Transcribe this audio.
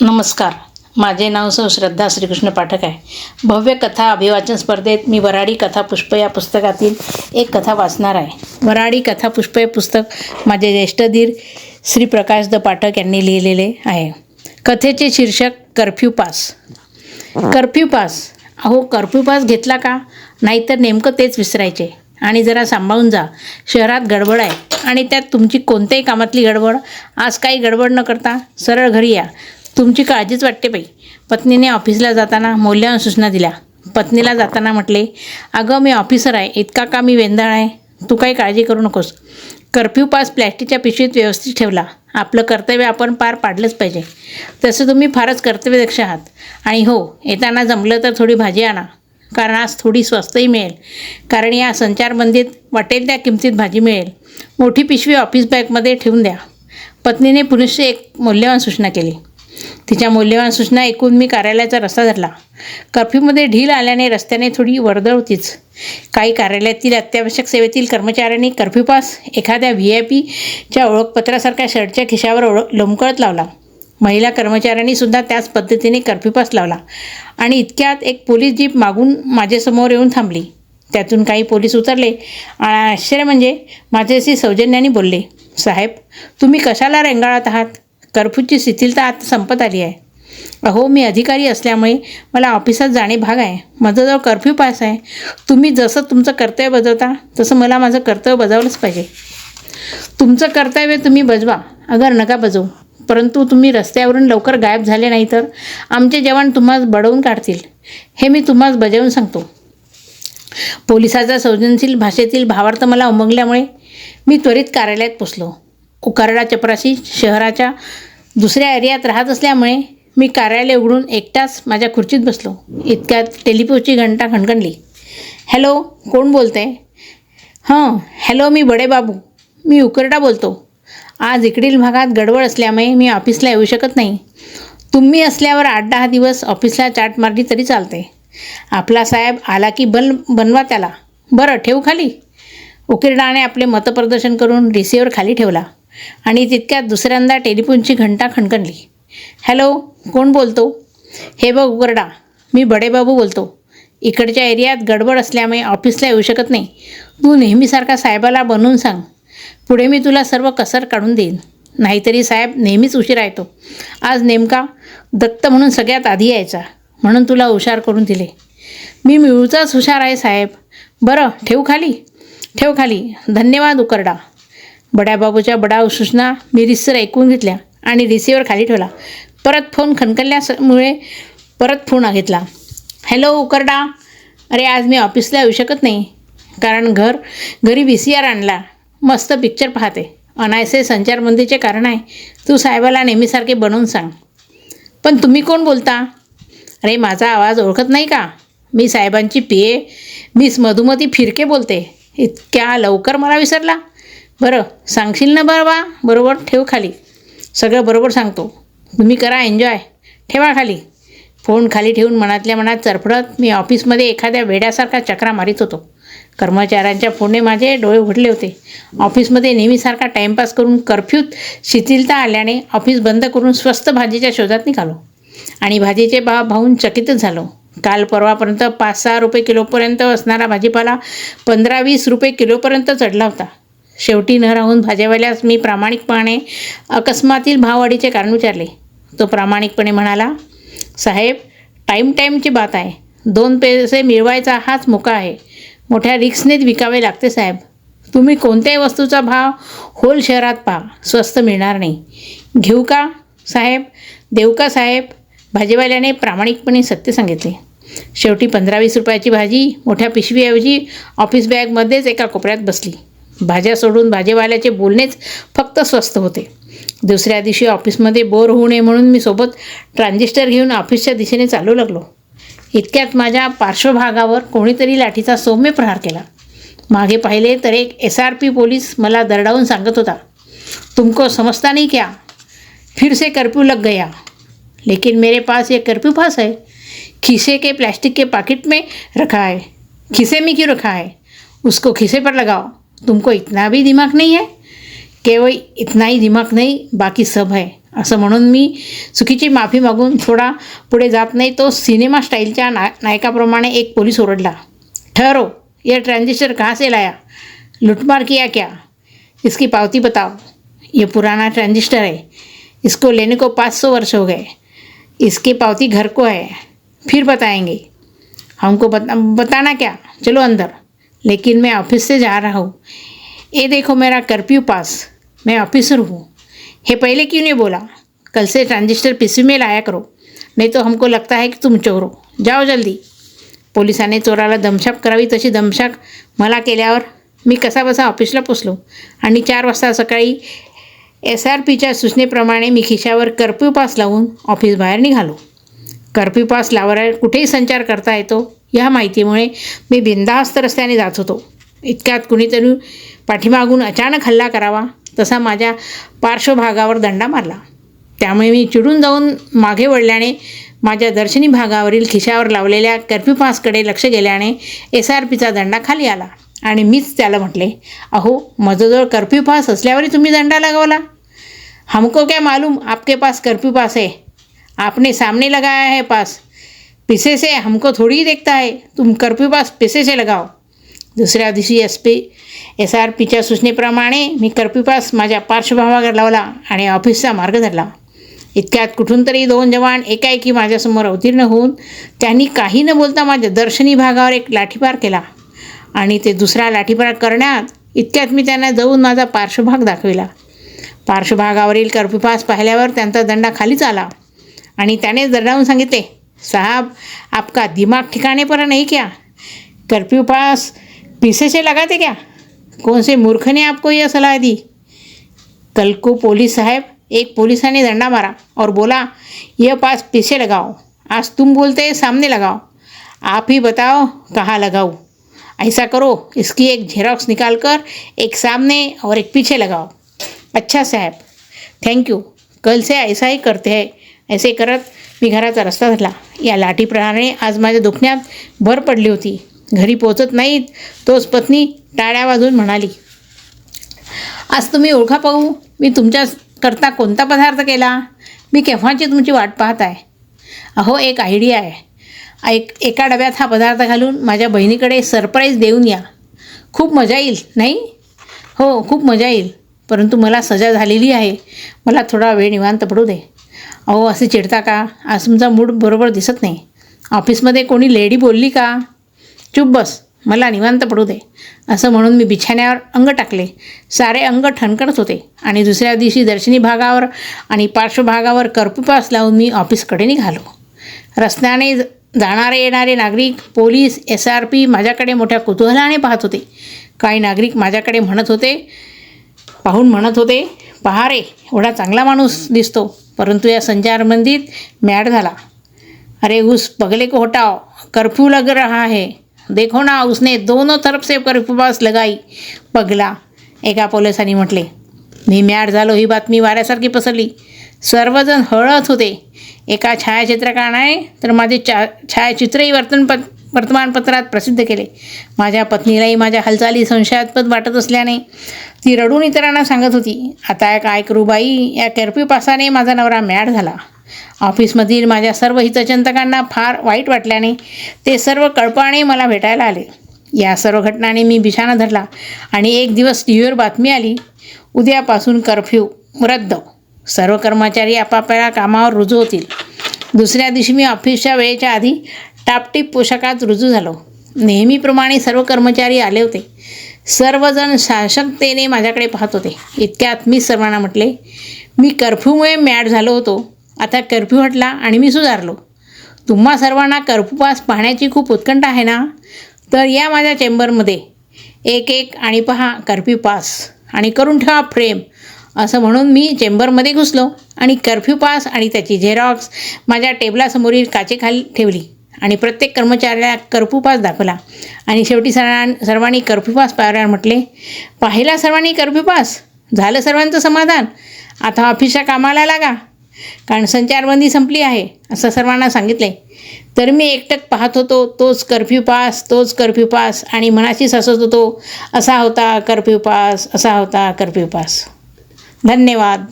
नमस्कार. माझे नाव सौ श्रद्धा श्रीकृष्ण पाठक आहे. भव्य कथा अभिवाचन स्पर्धेत मी वराडी कथा पुष्प या पुस्तकातील एक कथा वाचणार आहे. वराडी कथा पुष्प हे पुस्तक माझे ज्येष्ठधीर श्री प्रकाश द पाठक यांनी लिहिलेले आहे. कथेचे शीर्षक कर्फ्यू पास. Curfew pass. अहो कर्फ्यू पास घेतला का? नाहीतर नेमकं तेच विसरायचे. आणि जरा सांभाळून जा. शहरात गडबड आहे. आणि त्यात तुमची कोणत्याही कामातली गडबड आज काही गडबड न करता सरळ घरी या. तुमची काळजीच वाटते बाई. पत्नीने ऑफिसला जाताना मौल्यवान सूचना दिल्या. पत्नीला जाताना म्हटले अगं मी ऑफिसर आहे. इतका का मी वेंदाळ आहे? तू काही काळजी करू नकोस. कर्फ्यू पास प्लॅस्टिकच्या पिशवीत व्यवस्थित ठेवला. आपलं कर्तव्य आपण पार पाडलंच पाहिजे. तसं तुम्ही फारच कर्तव्यदक्ष आहात. आणि हो येताना जमलं तर थोडी भाजी आणा. कारण आज थोडी स्वस्तही मिळेल. कारण या संचारबंदीत वाटेल त्या किमतीत भाजी मिळेल. मोठी पिशवी ऑफिस बॅगमध्ये ठेवून द्या. पत्नीने पुनश्च एक मौल्यवान सूचना केली. तिच्या मौल्यवान सूचना ऐकून मी कार्यालयाचा रस्ता धरला. कर्फ्यूमध्ये ढील आल्याने रस्त्याने थोडी वर्दळ होतीच. काही कार्यालयातील अत्यावश्यक सेवेतील कर्मचाऱ्यांनी कर्फ्यू पास एखाद्या व्ही आय पीच्या ओळखपत्रासारख्या शर्टच्या खिशावर ओळख लोंबकळत लावला. महिला कर्मचाऱ्यांनी सुद्धा त्याच पद्धतीने कर्फ्यू पास लावला आणि इतक्यात एक पोलीस जीप मागून माझ्यासमोर येऊन थांबली. त्यातून काही पोलीस उतरले आणि आश्चर्य म्हणजे माझ्याशी सौजन्याने बोलले साहेब तुम्ही कशाला रेंगाळत आहात? कर्फ्यूची शिथिलता आता संपत आली आहे. अहो मी अधिकारी असल्यामुळे मला ऑफिसात जाणे भाग आहे. माझं जवळ कर्फ्यू पास आहे. तुम्ही जसं तुमचं कर्तव्य बजावता तसं मला माझं कर्तव्य बजावलंच पाहिजे. तुमचं कर्तव्य तुम्ही बजवा. अगर नका बजवू. परंतु तुम्ही रस्त्यावरून लवकर गायब झाले नाही तर आमचे जवान तुम्हाला बडवून काढतील. हे मी तुम्हाला बजावून सांगतो. पोलिसाच्या संवेदनशील भाषेतील भावार्थ मला उमगल्यामुळे मी त्वरित कार्यालयात पोचलो. उकारडा चपराशी शहराच्या दुसऱ्या एरियात राहत असल्यामुळे मी कार्यालय उघडून एकटाच माझ्या खुर्चीत बसलो. इतक्यात टेलिफोनची घंटा खणखणली. हॅलो कोण बोलते? हां हॅलो मी बडे बाबू मी उकरडा बोलतो. आज इकडील भागात गडबड असल्यामुळे मी ऑफिसला येऊ शकत नाही. तुम्ही असल्यावर आठ दहा दिवस ऑफिसला चाट मारली तरी चालते. आपला साहेब आला की बन बनवा त्याला. बरं ठेवू खाली? उकिरडाने आपले मतप्रदर्शन करून रिसिव्हर खाली ठेवला. आणि तितक्यात दुसऱ्यांदा टेलिफोनची घंटा खणखणली. हॅलो कोण बोलतो? हे बघ उकरडा मी बडेबाबू बोलतो. इकडच्या एरियात गडबड असल्यामुळे ऑफिसला येऊ शकत नाही. तू नेहमीसारखा साहेबाला बनवून सांग. पुढे मी तुला सर्व कसर काढून देईन. नाहीतरी साहेब नेहमीच उशिरा येतो आज नेमका दत्त म्हणून सगळ्यात आधी यायचा म्हणून तुला हुशार करून दिले. मी मिळूचाच हुशार आहे साहेब. बरं ठेवू खाली. ठेव खाली. धन्यवाद उकरडा. बड्याबाबूच्या बडा सूचना मी रिसर ऐकून घेतल्या आणि रिसिव्हर खाली ठेवला. परत फोन खणखणल्यामुळे परत फोन घेतला. हॅलो उकरडा. अरे आज मी ऑफिसला येऊ शकत नाही. कारण घर घरी व्ही सी आर आणला. मस्त पिक्चर पाहते. अनायसे संचारबंदीचे कारण आहे. तू साहेबाला नेहमीसारखे बनवून सांग. पण तुम्ही कोण बोलता? अरे माझा आवाज ओळखत नाही का? मी साहेबांची पिये मिस मधुमती फिरके बोलते. इतक्या लवकर मला विसरला? बरं सांगशील ना बरं बा बरोबर ठेव खाली. सगळं बरोबर सांगतो. तुम्ही करा एन्जॉय ठेवा खाली. फोन खाली ठेवून मनातल्या मनात चरफडत मी ऑफिसमध्ये एखाद्या वेड्यासारखा चक्रा मारित होतो. कर्मचाऱ्यांच्या फोनने माझे डोळे उघडले होते. ऑफिसमध्ये नेहमीसारखा टाईमपास करून कर्फ्यूत शिथिलता आल्याने ऑफिस बंद करून स्वस्त भाजीच्या शोधात निघालो. आणि भाजीचे भाव भावून चकितच झालो. काल परवापर्यंत पाच सहा रुपये किलोपर्यंत असणारा भाजीपाला पंधरा वीस रुपये किलोपर्यंत चढला होता. शेवटी न राहून भाजीवाल्यास मी प्रामाणिकपणे अकस्मातील भाववाढीचे कारण विचारले. तो प्रामाणिकपणे म्हणाला साहेब टाईम टाईमची बात आहे. दोन पैसे मिळवायचा हाच मोका आहे. मोठ्या रिक्सनेच विकावे लागते साहेब. तुम्ही कोणत्याही वस्तूचा भाव होल शहरात पहा. स्वस्त मिळणार नाही. घेऊ का साहेब? देऊ का साहेब? भाजीवाल्याने प्रामाणिकपणे सत्य सांगितले. शेवटी पंधरा वीस रुपयाची भाजी मोठ्या पिशवीऐवजी ऑफिस बॅगमध्येच एका कोपऱ्यात बसली. भाज्या सोडून भाजीवाल्याचे बोलणेच फक्त स्वस्त होते. दुसऱ्या दिवशी ऑफिसमध्ये बोर होऊ नये म्हणून मी सोबत ट्रान्झिस्टर घेऊन ऑफिसच्या दिशेने चालू लागलो. इतक्यात माझ्या पार्श्वभागावर कोणीतरी लाठीचा सौम्य प्रहार केला. मागे पाहिले तर एक एस आर पी पोलीस मला दरडावून सांगत होता तुमको समजता नहीं क्या? फिर से कर्फ्यू लग गया. लेकिन मेरे पास ये कर्फ्यू पास है। खीसे के प्लास्टिक के पैकेट में रखा है। खीसे में क्यों रखा है? उसको खीसे पर लगाओ। तुमको इतना भी दिमाग नहीं है? केवळ इतना ही दिमाग नहीं बाकी सब है। असं म्हणून मी चुकीची माफी मागून थोडा पुढे जात नाही. तो सिनेमा स्टाईलच्या ना नायकाप्रमाणे एक पोलीस ओरडला. ठहरो ये ट्रांजिस्टर कहाँ से लाया? लुटमार किया क्या? इसकी पावती बताओ. ये पुराना ट्रांजिस्टर है। इसको लेने को पाँच सौ वर्ष हो गए। इसकी पावती घर को है। फिर बताएंगे। हमको बता बताना क्या? चलो अंदर। लेकिन मैं ऑफिस से जा रहा हूँ। ये देखो मेरा कर्फ्यू पास। मैं ऑफिसर हूँ। हे पहले क्यों नहीं बोला? कल से ट्रांजिस्टर पीसी में लाया करो। नहीं तो हमको लगता है कि तुम चोर हो। जाओ जल्दी। पोलिसाने चोराला दमशाक करावी तशी दमशाक मला केल्यावर मी कसाबसा ऑफिसला पोचलो आणि चार वाजता सकाळी एस आर पीच्या सूचनेप्रमाणे मी खिशावर कर्फ्यू पास लावून ऑफिस बाहेर निघालो. कर्फ्यू पास लावर कुठेही संचार करता येतो या माहितीमुळे मी बिंदास्त रस्त्याने जात होतो. इतक्यात कुणीतरी पाठीमागून अचानक हल्ला करावा तसा माझ्या पार्श्वभागावर दंडा मारला. त्यामुळे मी चिडून जाऊन मागे वळल्याने माझ्या दर्शनी भागावरील खिशावर लावलेल्या कर्फ्यू पासकडे लक्ष गेल्याने एस आर पीचा दंडा खाली आला आणि मीच त्याला म्हटले अहो माझ्याजवळ कर्फ्यू पास असल्यावरही तुम्ही दंडा लगावला? हमको क्या मालूम आपके पास कर्फ्यू पास है? आपने सामने लगाया है पास. पीछे से हमको थोड़ी देखता है। तुम कर्फ्यू पास पीछे से लगाओ। दुसऱ्या दिवशी एस पी एस आर पीच्या सूचनेप्रमाणे मी कर्फ्यू पास माझ्या पार्श्वभागावर लावला आणि ऑफिसचा मार्ग धरला. इतक्यात कुठून तरी दोन जवान एकाएकी माझ्यासमोर अवतीर्ण होऊन त्यांनी काही न बोलता माझ्या दर्शनी भागावर एक लाठीपार केला आणि ते दुसरा लाठीपार करण्यात इतक्यात मी त्यांना जाऊन माझा पार्श्वभाग दाखविला. पार्श्वभागावरील कर्फ्यू पास पाहिल्यावर त्यांचा दंडा खालीच आला आणि त्याने दंडावून सांगितले साहब, आपका दिमाग ठिकाने पर नहीं क्या? कर्फ्यू पास पीछे से लगाते क्या? कौन से मूर्ख ने आपको यह सलाह दी? कल को पुलिस साहब, एक पुलिसा ने डंडा मारा और बोला, यह पास पीछे लगाओ, आज तुम बोलते सामने लगाओ। आप ही बताओ कहाँ लगाओ ऐसा करो, इसकी एक झेरॉक्स निकाल कर एक सामने और एक पीछे लगाओ। अच्छा साहब थैंक यू कल से ऐसा ही करते है। असे करत मी घराचा रस्ता धरला. या लाठीप्रमाणे आज माझ्या दुखण्यात भर पडली होती. घरी पोचत नाहीत तोच पत्नी टाळ्या वाजून म्हणाली आज तुम्ही ओळखा पाहू मी तुमच्याकरता कोणता पदार्थ केला? मी केव्हाची तुमची वाट पाहत आहे अहो एक आयडिया आहे. एक एका डब्यात हा पदार्थ घालून माझ्या बहिणीकडे सरप्राईज देऊन या. खूप मजा येईल नाही? हो खूप मजा येईल परंतु मला सजा झालेली आहे. मला थोडा वेळ निवांत पडू दे. अहो असे चिडता का? आज तुमचा मूड बरोबर दिसत नाही. ऑफिसमध्ये कोणी लेडी बोलली का? चुप बस मला निवांत पडू दे. असं म्हणून मी बिछाण्यावर अंग टाकले. सारे अंग ठणकणत होते. आणि दुसऱ्या दिवशी दर्शनी भागावर आणि पार्श्वभागावर कर्पूपास लावून मी ऑफिसकडे निघालो. रस्त्याने जाणारे येणारे नागरिक पोलीस एस आर पी माझ्याकडे मोठ्या कुतूहलाने पाहत होते. काही नागरिक माझ्याकडे म्हणत होते पाहून म्हणत होते पहा रे एवढा चांगला माणूस दिसतो. परंतु या संचारबंदीत मॅड झाला. अरे उस पगले को हटाओ कर्फ्यू लग रहा है. देखो ना उसने दोनों तरफ से कर्फ्यूबास लगाई. पगला एका पोलिसांनी म्हटले मी मॅड झालो ही बातमी वाऱ्यासारखी पसरली. सर्वजण हळत होते. एका छायाचित्रकाराने तर माझे चा छायाचित्रही वर्तनपत्र वर्तमानपत्रात प्रसिद्ध केले. माझ्या पत्नीलाही माझ्या हालचाली संशयास्पद वाटत असल्याने ती रडून इतरांना सांगत होती आता काय करू बाई? या कर्फ्यू पासाने माझा नवरा मॅड झाला. ऑफिसमधील माझ्या सर्व हितचिंतकांना फार वाईट वाटल्याने ते सर्व कळपाने मला भेटायला आले. या सर्व घटनाने मी बिछाना धरला आणि एक दिवस टी व्हीवर बातमी आली उद्यापासून कर्फ्यू रद्द. सर्व कर्मचारी आपापल्या कामावर रुजू होतील. दुसऱ्या दिवशी मी ऑफिसच्या वेळेच्या आधी टापटीप पोशाखात रुजू झालो. नेहमीप्रमाणे सर्व कर्मचारी आले होते. सर्वजण साशक्तेने माझ्याकडे पाहत होते. इतक्यात मी सर्वांना म्हटले मी कर्फ्यूमुळे मॅड झालो होतो. आता कर्फ्यू हटला आणि मी सुधारलो. तुम्हा सर्वांना कर्फ्यूपास पाहण्याची खूप उत्कंठ आहे ना? तर या माझ्या चेंबरमध्ये एक एक आणि पहा कर्फ्यू पास आणि करून ठेवा फ्रेम. असं म्हणून मी चेंबरमध्ये घुसलो आणि कर्फ्यू पास आणि त्याची झेरॉक्स माझ्या टेबलासमोरील काचेखाली ठेवली. आणि प्रत्येक कर्मचाऱ्याला कर्फ्यूपास दाखवला. आणि शेवटी सर्वां सर्वांनी कर्फ्यूपास पास म्हटले. पाहिला सर्वांनी कर्फ्यूपास झालं सर्वांचं समाधान? आता ऑफिसच्या कामाला लागा. कारण संचारबंदी संपली आहे असं सर्वांना सांगितले तर मी एकटक पाहत होतो तोच कर्फ्यू पास तोच कर्फ्यू पास आणि मनाशी हसत होतो. असा होता कर्फ्यू पास असा होता कर्फ्यू पास धन्यवाद.